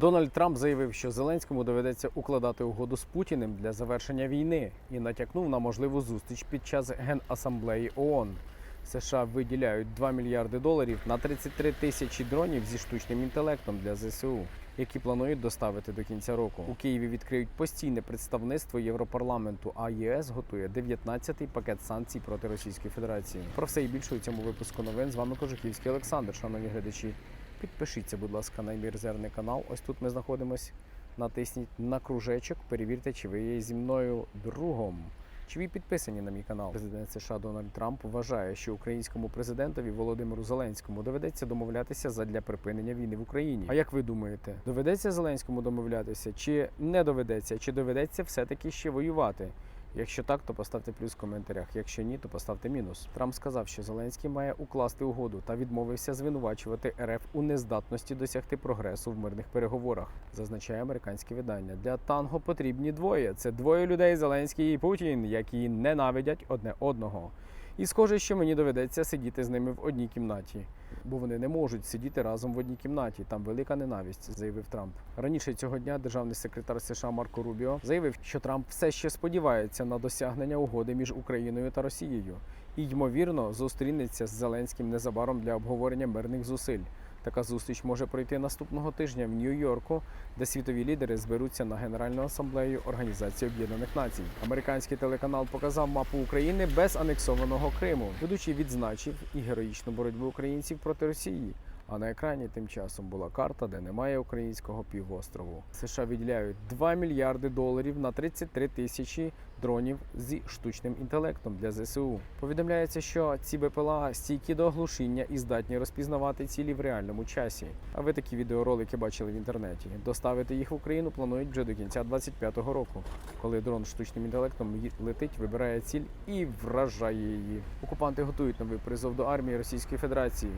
Дональд Трамп заявив, що Зеленському доведеться укладати угоду з Путіним для завершення війни і натякнув на можливу зустріч під час генасамблеї ООН. США виділяють 2 мільярди доларів на 33 тисячі дронів зі штучним інтелектом для ЗСУ, які планують доставити до кінця року. У Києві відкриють постійне представництво Європарламенту, а ЄС готує 19-й пакет санкцій проти Російської Федерації. Про все і більше у цьому випуску новин з вами Кожухівський Олександр. Шановні глядачі, підпишіться, будь ласка, на мій канал. Ось тут ми знаходимось. Натисніть на кружечок, перевірте, чи ви є зі мною другом. Чи ви підписані на мій канал? Президент США Дональд Трамп вважає, що українському президентові Володимиру Зеленському доведеться домовлятися задля припинення війни в Україні. А як ви думаєте, доведеться Зеленському домовлятися, чи не доведеться, чи доведеться все-таки ще воювати? Якщо так, то поставте плюс в коментарях. Якщо ні, то поставте мінус. Трамп сказав, що Зеленський має укласти угоду та відмовився звинувачувати РФ у нездатності досягти прогресу в мирних переговорах. Зазначає американське видання. Для танго потрібні двоє. Це двоє людей Зеленський і Путін, які ненавидять одне одного. І схоже, що мені доведеться сидіти з ними в одній кімнаті, бо вони не можуть сидіти разом в одній кімнаті. Там велика ненависть, заявив Трамп. Раніше цього дня державний секретар США Марко Рубіо заявив, що Трамп все ще сподівається на досягнення угоди між Україною та Росією і ймовірно зустрінеться з Зеленським незабаром для обговорення мирних зусиль. Така зустріч може пройти наступного тижня в Нью-Йорку, де світові лідери зберуться на Генеральну асамблею Організації Об'єднаних Націй. Американський телеканал показав мапу України без анексованого Криму. Ведучий відзначив і героїчну боротьбу українців проти Росії. А на екрані тим часом була карта, де немає українського півострову. США виділяють 2 мільярди доларів на 33 тисячі дронів зі штучним інтелектом для ЗСУ. Повідомляється, що ці БПЛА стійкі до оглушіння і здатні розпізнавати цілі в реальному часі. А ви такі відеоролики бачили в інтернеті. Доставити їх в Україну планують вже до кінця 25-го року, коли дрон штучним інтелектом летить, вибирає ціль і вражає її. Окупанти готують новий призов до армії Російської Федерації.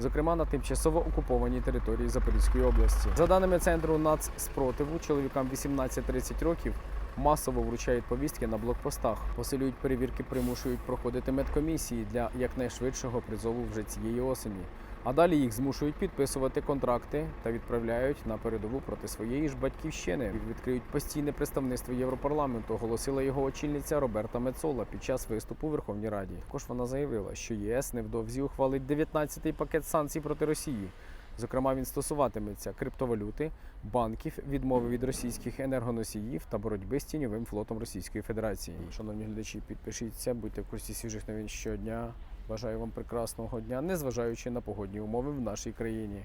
Зокрема, на тимчасово окупованій території Запорізької області. За даними центру нацспротиву, чоловікам 18-30 років масово вручають повістки на блокпостах, посилюють перевірки, примушують проходити медкомісії для якнайшвидшого призову вже цієї осені. А далі їх змушують підписувати контракти та відправляють на передову проти своєї ж батьківщини. Відкриють постійне представництво Європарламенту, оголосила його очільниця Роберта Мецола під час виступу у Верховній Раді. Також вона заявила, що єС невдовзі ухвалить 19-й пакет санкцій проти Росії. Зокрема, він стосуватиметься криптовалюти, банків, відмови від російських енергоносіїв та боротьби з тіньовим флотом Російської Федерації. Шановні глядачі, підпишіться, будьте в курсі свіжих новин щодня. Бажаю вам прекрасного дня, незважаючи на погодні умови в нашій країні.